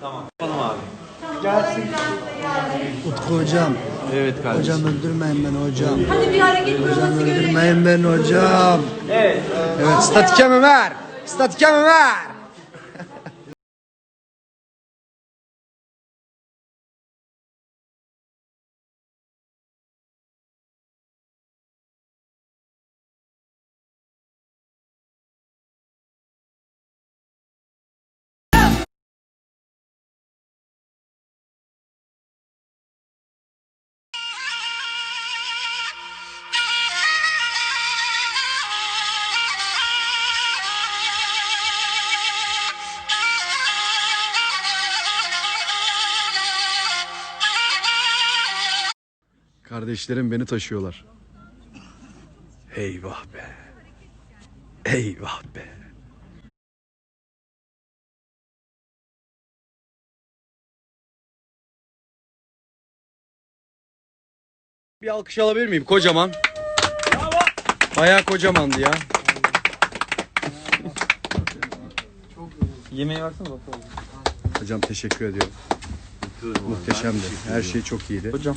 Tamam. Yapalım abi. Hocam. Evet kardeşim. Hocam öldürmeyin beni hocam. Hadi bir hareket Hocam öldürmeyin beni hocam. Evet. Evet. Statikemi ver. Statikemi ver. Kardeşlerim beni taşıyorlar. Eyvah be. Eyvah be. Bir alkış alabilir miyim? Kocaman. Bayağı kocamandı ya. Yemeğe baksana bakalım. Hocam teşekkür ediyorum. Muhteşemdi. Her şey çok iyiydi. Hocam.